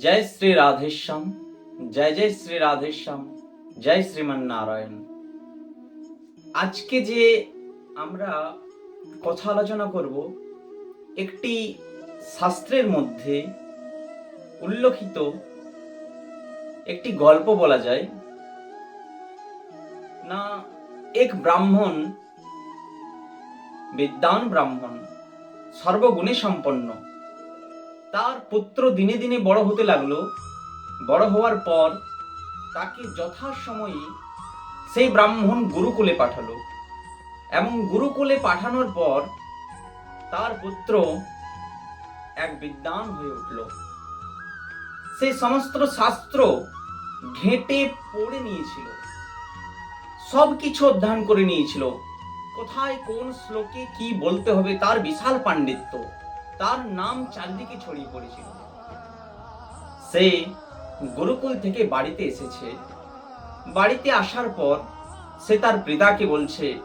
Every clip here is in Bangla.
জয় শ্রী রাধেশ্যাম, জয় জয় শ্রী রাধেশ্যাম, জয় শ্রীমান নারায়ণ আজকে যে আমরা কথা আলোচনা করব, একটি শাস্ত্রের মধ্যে উল্লেখিত একটি গল্প বলা যায়। না, এক ব্রাহ্মণ বিদ্যান ব্রাহ্মণ, সর্বগুণে সম্পন্ন। তার পুত্র দিনে দিনে বড় হতে লাগল। বড় হওয়ার পর তাকে যথাসময়ে সেই ব্রাহ্মণ গুরুকুলে পাঠালো। এবং গুরুকুলে পাঠানোর পর তার পুত্র এক বিদ্বান হয়ে উঠল। সেই সমস্ত শাস্ত্র ঘেঁটে পড়ে নিয়েছিল। সব কিছু অধ্যয়ন করে নিয়েছিল। কোথায় কোন শ্লোকে কি বলতে হবে তার বিশাল পাণ্ডিত্য। তার নাম চারদিকে ছড়িয়ে পড়েছিল। সে গুরুকুল থেকে বাড়িতে এসেছে। বাড়িতে আসার পর সে তার পিতাকে বলছে,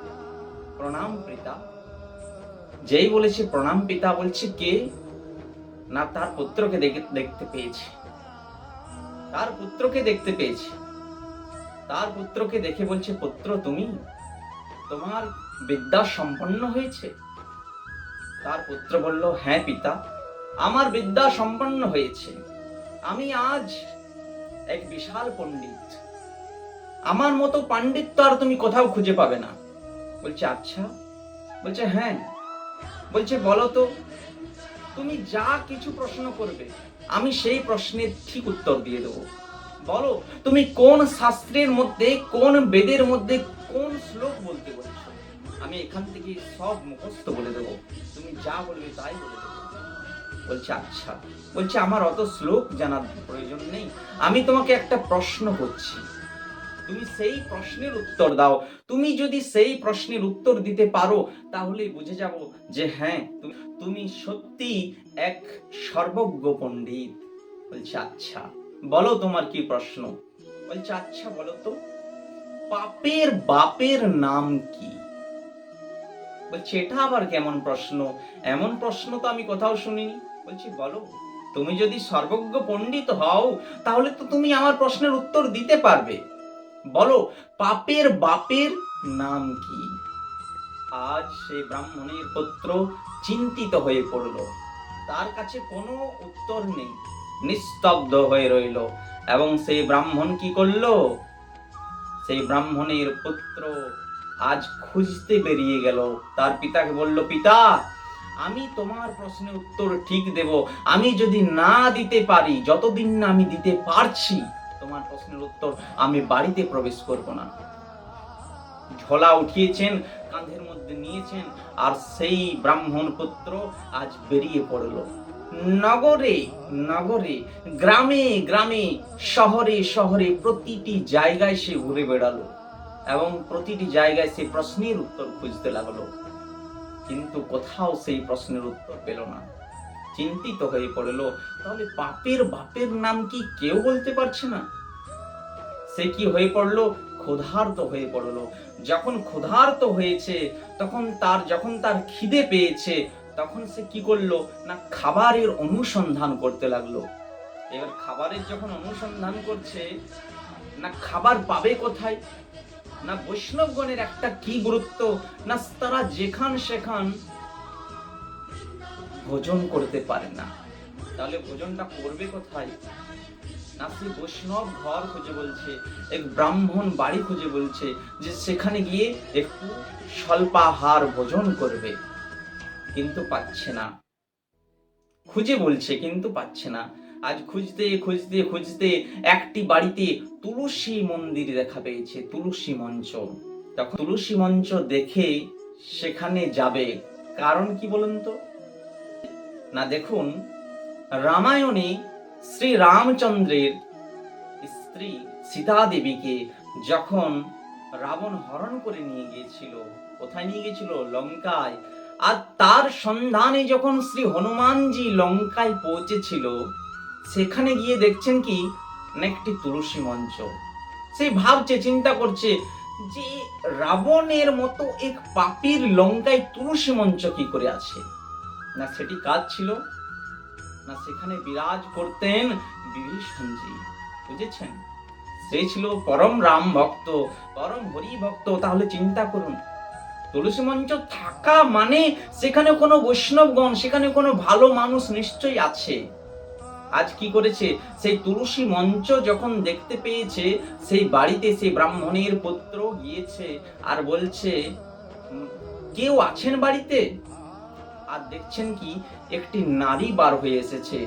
প্রণাম পিতা। যেই বলেছে, প্রণাম পিতা, বলছে, কে? না, তার পুত্রকে দেখে- দেখতে পেয়েছে। তার পুত্রকে দেখতে পেয়েছে? তার পুত্রকে দেখে বলছে, পুত্র, তুমি তোমার বিদ্যা সম্পন্ন হয়েছে? তার পুত্র বলল হ্যাঁ পিতা, আমার বিদ্যা সম্পন্ন হয়েছে। আমি আজ এক বিশাল পণ্ডিত। আমার মতো পাণ্ডিত্য আর তুমি কোথাও খুঁজে পাবে না। বলছে আচ্ছা। বলছে হ্যাঁ। বলছে, বলো তো, তুমি যা কিছু প্রশ্ন করবে, আমি সেই প্রশ্নের ঠিক উত্তর দিয়ে দেবো। বলো, তুমি কোন শাস্ত্রের মধ্যে, কোন বেদের মধ্যে কোন শ্লোক বলতে বলছো? আমি এখান থেকে সব মুখস্থ বলে দেবো। তুমি যা বলবে তাই বলে দেবো। বলছে আচ্ছা। বলছে, আমার অত শ্লোক জানার প্রয়োজন নেই। আমি তোমাকে একটা প্রশ্ন করছি। তুমি সেই প্রশ্নের উত্তর দাও। তুমি যদি সেই প্রশ্নের উত্তর দিতে পারো তাহলে বুঝে যাব যে হ্যাঁ তুমি- তুমি সত্যি এক সর্বজ্ঞ পণ্ডিত। বলছে আচ্ছা বলো তোমার কি প্রশ্ন? বলছে আচ্ছা বলো তো। পাপের বাপের নাম কি? বলছে, এটা আবার কেমন প্রশ্ন? এমন প্রশ্ন তো আমি কোথাও শুনিনি। বলছি, বলো, তুমি যদি সর্বজ্ঞ পণ্ডিত হও, তাহলে তো তুমি আমার প্রশ্নের উত্তর দিতে পারবে। বলো, পাপের বাপের নাম কি? আজ সেই ব্রাহ্মণের পুত্র চিন্তিত হয়ে পড়ল। তার কাছে কোনো উত্তর নেই, নিস্তব্ধ হয়ে রইল। এবং সেই ব্রাহ্মণ কি করল? সেই ব্রাহ্মণের পুত্র আজ খুঁজতে বেরিয়ে গেল। তার পিতাকে বলল, পিতা, আমি তোমার প্রশ্নের উত্তর ঠিক দেব। আমি যদি না দিতে পারি, যতদিন না আমি দিতে পারছি, তোমার প্রশ্নের উত্তর আমি বাড়িতে প্রবেশ করব না। ঝোলা উঠিয়েছেন, কাঁধের মধ্যে নিয়েছেন, আর সেই ব্রাহ্মণ পুত্র আজ বেরিয়ে পড়ল। নগরে নগরে, গ্রামে গ্রামে, শহরে শহরে প্রতিটি জায়গায় সে ঘুরে বেড়ালো। এবং প্রতিটি জায়গায় সেই প্রশ্নের উত্তর খুঁজতে লাগল। কিন্তু কোথাও সেই প্রশ্নের উত্তর পেল না। চিন্তিত হয়ে পড়ল, তাহলে পাপের বাপের নাম কি কেউ বলতে পারছে না? সে কি হয়ে পড়ল? ক্ষুধার্ত হয়ে পড়ল। যখন ক্ষুধার্ত হয়েছে, তখন তার যখন তার খিদে পেয়েছে, তখন সে কি করল? না, খাবারের অনুসন্ধান করতে লাগল। এবার খাবারের যখন অনুসন্ধান করছে, না, খাবার পাবে কোথায়? না বৈষ্ণবগণের একটা কি গুরুত্ব? না তারা যেখান সেখান ভোজন করতে পারে না। তাহলে ভোজনটা করবে কোথায়? না সে বৈষ্ণব ঘর খুঁজে বলছে, এক ব্রাহ্মণ বাড়ি খুঁজে বলছে যে সেখানে গিয়ে একটু স্বল্পাহার ভোজন করবে। কিন্তু পাচ্ছে না। খুঁজে বলছে, কিন্তু পাচ্ছে না। আজ খুঁজতে খুঁজতে খুঁজতে একটি বাড়িতে তুলসী মন্দির দেখা পেয়েছে, তুলসী মঞ্চ। তখন তুলসী মঞ্চ দেখে সেখানে যাবে। কারণ কি বলুন তো? না, দেখুন, রামায়ণে শ্রী রামচন্দ্রের স্ত্রী সীতা দেবীকে যখন রাবণ হরণ করে নিয়ে গিয়েছিল, কোথায় নিয়ে গিয়েছিল? লঙ্কায়। আর তার সন্ধানে যখন শ্রী হনুমানজি লঙ্কায় পৌঁছেছিল সেখানে গিয়ে দেখছেন কি? একটি তুলসী মঞ্চ। সে ভাবছে, চিন্তা করছে যে রাবণের মতো এক পাপির লঙ্কায় তুলসী মঞ্চ কি করে আছে? না সেটি কাজ ছিল? না সেখানে বিরাজ করতেন বিভীষণজি। বুঝেছেন? সে ছিল পরম রাম ভক্ত, পরম হরি ভক্ত। তাহলে চিন্তা করুন, তুলসী মঞ্চ থাকা মানে সেখানে কোনো বৈষ্ণবগণ, সেখানে কোনো ভালো মানুষ নিশ্চয়ই আছে। আজ কি করেছে? সেই তুলসী মঞ্চ যখন দেখতে পেয়েছে, সেই বাড়িতে সেই ব্রাহ্মণের পুত্র গিয়েছে আর বলছে কেউ আছেন বাড়িতে? আর দেখছেন কি, একটি নারী বার হয়ে এসেছে।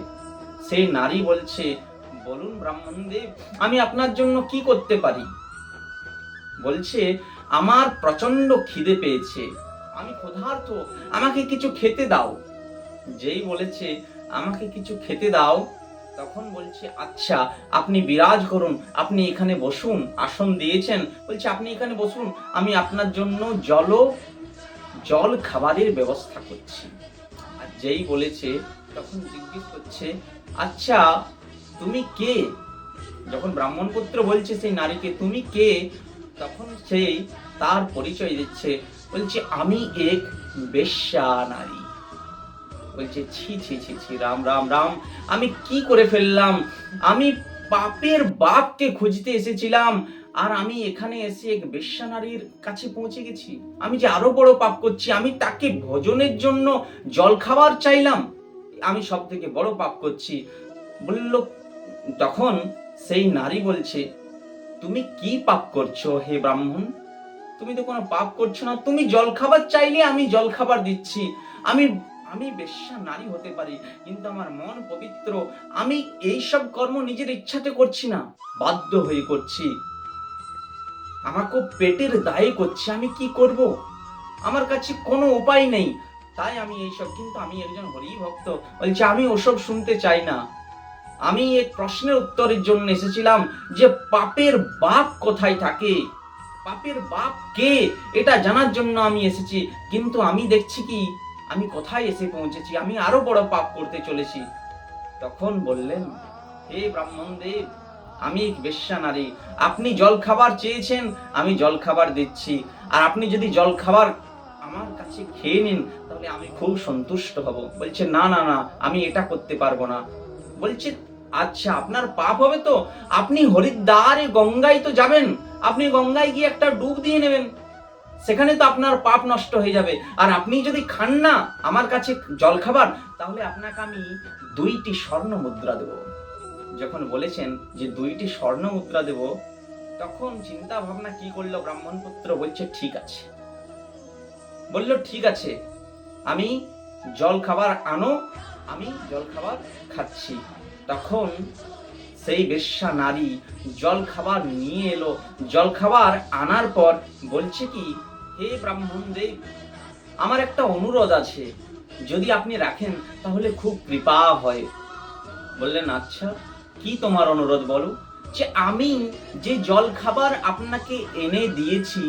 সেই নারী বলছে, বলুন ব্রাহ্মণদেব, আমি আপনার জন্য কি করতে পারি? বলছে, আমার প্রচণ্ড খিদে পেয়েছে। আমি ক্ষুধার্ত, আমাকে কিছু খেতে দাও। যেই বলেছে আমাকে কিছু খেতে দাও। তখন বলছে আচ্ছা আপনি বিরাজ করুন, আপনি এখানে বসুন, আসন দিয়েছেন। বলছে, আপনি এখানে বসুন, আমি আপনার জন্য জল জল খাবারের ব্যবস্থা করছি। আর যেই বলেছে, তখন জিজ্ঞেস করছে আচ্ছা তুমি কে? যখন ব্রাহ্মণ পুত্র বলছে সেই নারীকে, তুমি কে? তখন সেই তার পরিচয় দিচ্ছে। বলছে, আমি এক বেশ্যা নারী। বলছে, ছি ছি ছি ছি, রাম রাম রাম, আমি কি করে ফেললাম? আমি পাপের বাপকে খুঁজতে এসেছিলাম আর আমি এখানে এসে এক বেশ্যা নারীর কাছে পৌঁছে গেছি। আমি যে আরও বড় পাপ করছি, আমি তাকে ভোজনের জন্য জল খাবার চাইলাম। আমি সব থেকে বড় পাপ করছি। বলল, তখন সেই নারী বলছে, তুমি কি পাপ করছ হে ব্রাহ্মণ? তুমি তো কোনো পাপ করছ না। তুমি জল খাবার চাইলে আমি জল খাবার দিচ্ছি। আমি আমি বেশ্যা নারী হতে পারি, কিন্তু আমার মন পবিত্র। আমি এই সব কর্ম নিজের ইচ্ছাতে করছি না। বাধ্য হয়ে করছি। আমাকে পেটের দায়ে করছি, আমি কি করব? আমার কাছে কোনো উপায় নেই। তাই আমি এইসব, কিন্তু আমি একজন হরি ভক্ত। বলছি, আমি ওসব শুনতে চাই না। আমি এক প্রশ্নের উত্তরের জন্য এসেছিলাম যে, পাপের বাপ কোথায় থাকে? পাপের বাপ কে? এটা জানার জন্য আমি এসেছি। কিন্তু আমি দেখছি কি? আমি কোথায় এসে পৌঁছেছি? আমি আরও বড় পাপ করতে চলেছি। তখন বললেন, হে ব্রাহ্মণ দেব, আমি বেশ্যা নারী। আপনি জল খাবার চেয়েছেন, আমি জল খাবার দিচ্ছি। আর আপনি যদি জল খাবার আমার কাছে খেয়ে নিন, তাহলে আমি খুব সন্তুষ্ট হব। বলছে, না না না, আমি এটা করতে পারব না। বলছে আচ্ছা আপনার পাপ হবে তো? আপনি হরিদ্বারে গঙ্গায় তো যাবেন। আপনি গঙ্গায় গিয়ে একটা ডুব দিয়ে নেবেন। সেখানে তো আপনার পাপ নষ্ট হয়ে যাবে। আর আপনি যদি খান না আমার কাছে জল খাবার, তাহলে আপনাকে আমি দুইটি স্বর্ণ মুদ্রা দেব। যখন বলেছেন যে দুইটি স্বর্ণ মুদ্রা দেব, তখন চিন্তা ভাবনা কি করল ব্রাহ্মণ পুত্র বলছে, ঠিক আছে। বলল, ঠিক আছে। আমি জল খাবার আনো, আমি জল খাবার খাচ্ছি। তখন সেই বেশ্যা নারী জল খাবার নিয়ে এলো। জল খাবার আনার পর বলছে কি হে ব্রাহ্মণ দেব, আমার একটা অনুরোধ আছে। যদি আপনি রাখেন, তাহলে খুব কৃপা হয়। বললেন আচ্ছা কি তোমার অনুরোধ বলো? যে আমি যে জল খাবার আপনাকে এনে দিয়েছি,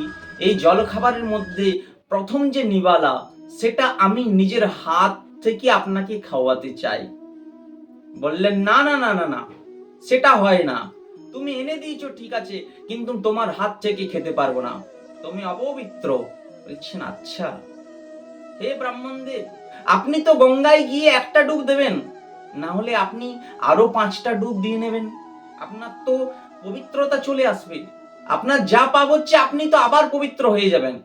এই জল খাবারের মধ্যে প্রথম যে নিবালা, সেটা আমি নিজের হাত থেকে আপনাকে খাওয়াতে চাই। বললেন, না না না না না, সেটা হয় না। তুমি এনে দিয়েছ, ঠিক আছে, কিন্তু তোমার হাত থেকে খেতে পারব না। তুমি অপবিত্র। বলছেন আচ্ছা। হে ব্রাহ্মণ দেব আপনি তো গঙ্গায় গিয়ে একটা ডুব দেবেন। না হলে আপনি আরও পাঁচটা ডুব দিয়ে নেবেন। আপনার তো পবিত্রতা চলে আসবে। আপনার যা পাপ হচ্ছে, আপনি তো আবার পবিত্র হয়ে যাবেন।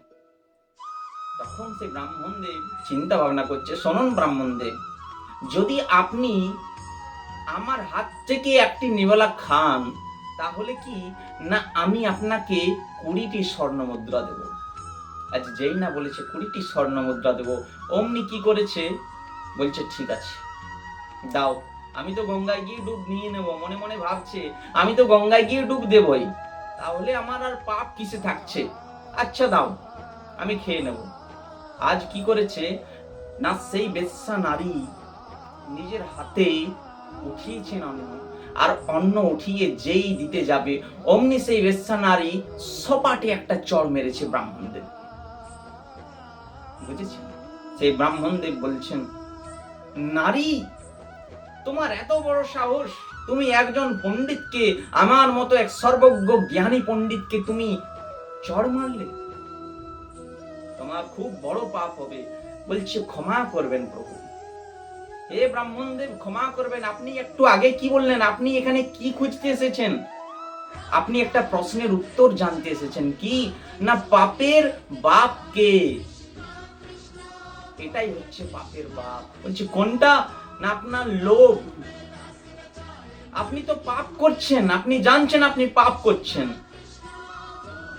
তখন সে ব্রাহ্মণ দেব চিন্তা ভাবনা করছে, শোনুন ব্রাহ্মণ দেব যদি আপনি আমার হাত থেকে একটি নিবলা খান তাহলে কি? না, আমি আপনাকে কুড়িটি স্বর্ণ মুদ্রা দেব। আজ যেই না বলেছে কুড়িটি স্বর্ণ মুদ্রা দেব, অমনি কি করেছে? বলছে, ঠিক আছে, দাও। আমি তো গঙ্গায় গিয়ে ডুব নিয়ে নেব, মনে মনে ভাবছে, আমি তো গঙ্গায় গিয়ে ডুব দেবই। তাহলে আমার আর পাপ কিসে থাকছে? আচ্ছা দাও, আমি খেয়ে নেব। আজ কি করেছে? না, সেই বেশ্যা নারী নিজের হাতে উঠিয়েছেন অন্ন আর অন্ন উঠিয়ে যেই দিতে যাবে, অমনি সেই বেশ্যা নারী সপাটে একটা চড় মেরেছে ব্রাহ্মণদেব বুঝেছেন? সেই ব্রাহ্মণদেব বলছেন, নারী, তোমার এত বড় সাহস, তুমি একজন পণ্ডিতকে, আমার মতো এক সর্বজ্ঞ জ্ঞানী পণ্ডিতকে তুমি চড় মারলে? তোমার খুব বড় পাপ হবে। বলছে, ক্ষমা করবেন প্রভু। হে ব্রাহ্মণদেব ক্ষমা করবেন। আপনি একটু আগে কি বললেন? আপনি এখানে কি খুঁজতে এসেছেন? আপনি একটা প্রশ্নের উত্তর জানতে এসেছেন। কি? না পাপের বাপ কে? এটাই হচ্ছে পাপের বাপ। বলছে, কোনটা? না আপনার লোভ? আপনি তো পাপ করছেন। আপনি জানছেন আপনি পাপ করছেন।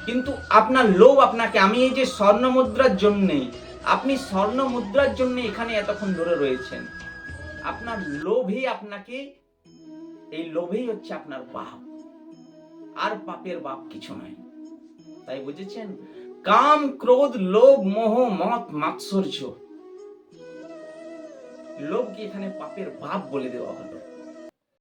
কিন্তু আপনার লোভ আপনাকে, আমি এই যে স্বর্ণ মুদ্রার জন্যে, আপনি স্বর্ণ মুদ্রার জন্য এখানে এতক্ষণ ধরে রয়েছেন। আপনার লোভই আপনাকে, এই লোভেই হচ্ছে আপনার বাপ আর পাপের বাপ কিছু নয়। তাই বুঝেছেন? কাম, ক্রোধ, লোভ, মোহ, মত, মাৎসর্য। লোভকে এখানে পাপের বাপ বলে দেওয়া হলো।